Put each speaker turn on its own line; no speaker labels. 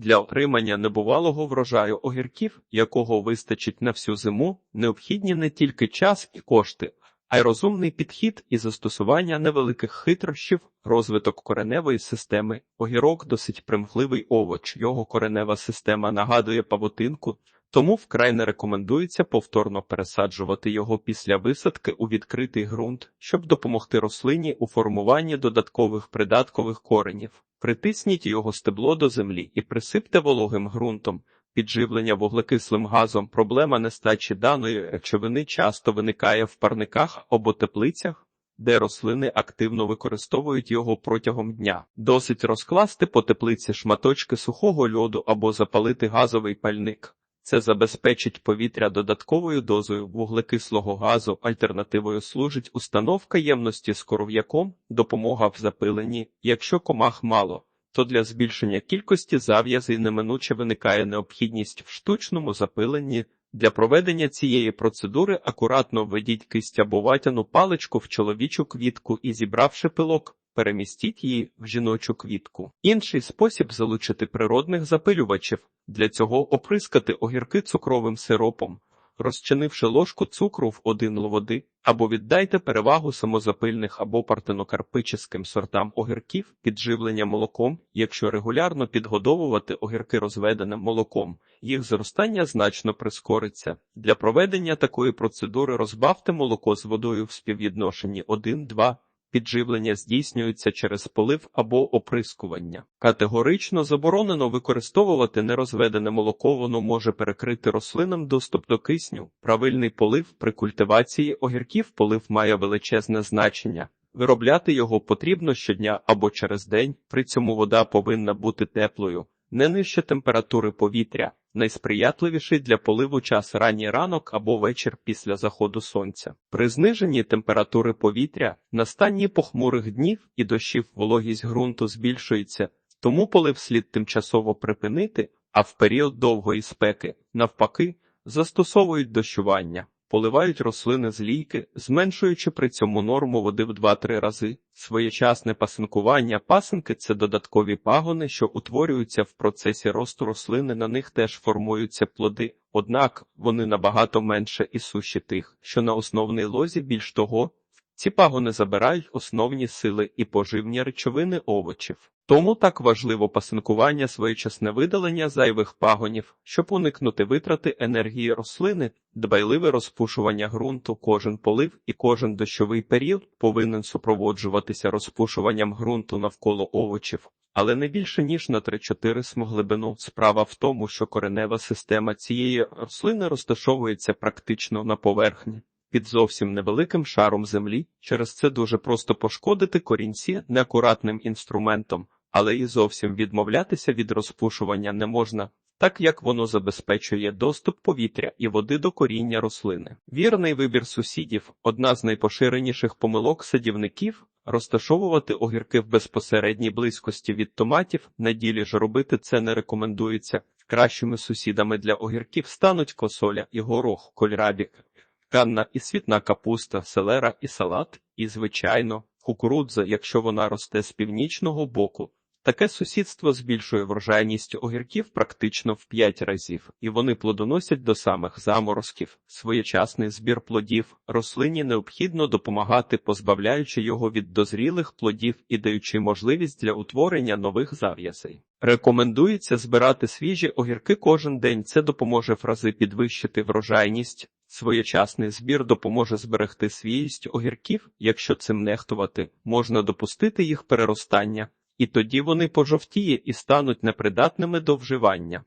Для отримання небувалого врожаю огірків, якого вистачить на всю зиму, необхідні не тільки час і кошти, а й розумний підхід і застосування невеликих хитрощів, розвиток кореневої системи. Огірок досить примхливий овоч. Його коренева система нагадує павутинку, тому вкрай не рекомендується повторно пересаджувати його після висадки у відкритий ґрунт, щоб допомогти рослині у формуванні додаткових придаткових коренів. Притисніть його стебло до землі і присипте вологим ґрунтом. Підживлення вуглекислим газом проблема нестачі даної речовини часто виникає в парниках або теплицях, де рослини активно використовують його протягом дня. Досить розкласти по теплиці шматочки сухого льоду або запалити газовий пальник. Це забезпечить повітря додатковою дозою вуглекислого газу. Альтернативою служить установка ємності з коров'яком, допомога в запиленні, якщо комах мало. То для збільшення кількості зав'язей неминуче виникає необхідність в штучному запиленні. Для проведення цієї процедури акуратно введіть кисть або ватяну паличку в чоловічу квітку і, зібравши пилок, перемістіть її в жіночу квітку. Інший спосіб залучити природних запилювачів. Для цього оприскати огірки цукровим сиропом, розчинивши ложку цукру в один л води, або віддайте перевагу самозапильних або партенокарпическим сортам огірків підживлення молоком, якщо регулярно підгодовувати огірки розведеним молоком, їх зростання значно прискориться. Для проведення такої процедури розбавте молоко з водою в співвідношенні 1-2, Підживлення здійснюється через полив або оприскування. Категорично заборонено використовувати нерозведене молоко, воно може перекрити рослинам доступ до кисню. Правильний полив при культивації огірків полив має величезне значення. Виробляти його потрібно щодня або через день, при цьому вода повинна бути теплою, не нижче температури повітря, найсприятливіший для поливу час ранній ранок або вечір після заходу сонця. При зниженні температури повітря, настанні похмурих днів і дощів вологість ґрунту збільшується, тому полив слід тимчасово припинити, а в період довгої спеки, навпаки, застосовують дощування. Поливають рослини з лійки, зменшуючи при цьому норму води в 2-3 рази. Своєчасне пасинкування пасинки це додаткові пагони, що утворюються в процесі росту рослини, на них теж формуються плоди, однак вони набагато менше і суші тих, що на основній лозі більш того, ці пагони забирають основні сили і поживні речовини овочів. Тому так важливо пасинкування своєчасне видалення зайвих пагонів, щоб уникнути витрати енергії рослини, дбайливе розпушування ґрунту, кожен полив і кожен дощовий період повинен супроводжуватися розпушуванням ґрунту навколо овочів, але не більше ніж на 3-4 смоглибину. Справа в тому, що коренева система цієї рослини розташовується практично на поверхні. Під зовсім невеликим шаром землі, через це дуже просто пошкодити корінці неакуратним інструментом, але і зовсім відмовлятися від розпушування не можна, так як воно забезпечує доступ повітря і води до коріння рослини. Вірний вибір сусідів одна з найпоширеніших помилок садівників. Розташовувати огірки в безпосередній близькості від томатів, на ділі ж робити це не рекомендується. Кращими сусідами для огірків стануть косоля і горох, кольрабі, канна і світна капуста, селера і салат, і, звичайно, кукурудза, якщо вона росте з північного боку. Таке сусідство збільшує врожайність огірків практично в 5 разів, і вони плодоносять до самих заморозків. Своєчасний збір плодів рослині необхідно допомагати, позбавляючи його від дозрілих плодів і даючи можливість для утворення нових зав'язей. Рекомендується збирати свіжі огірки кожен день. Це допоможе в рази підвищити врожайність. Своєчасний збір допоможе зберегти свіїсть огірків, якщо цим нехтувати, можна допустити їх переростання і тоді вони пожовтіє і стануть непридатними до вживання.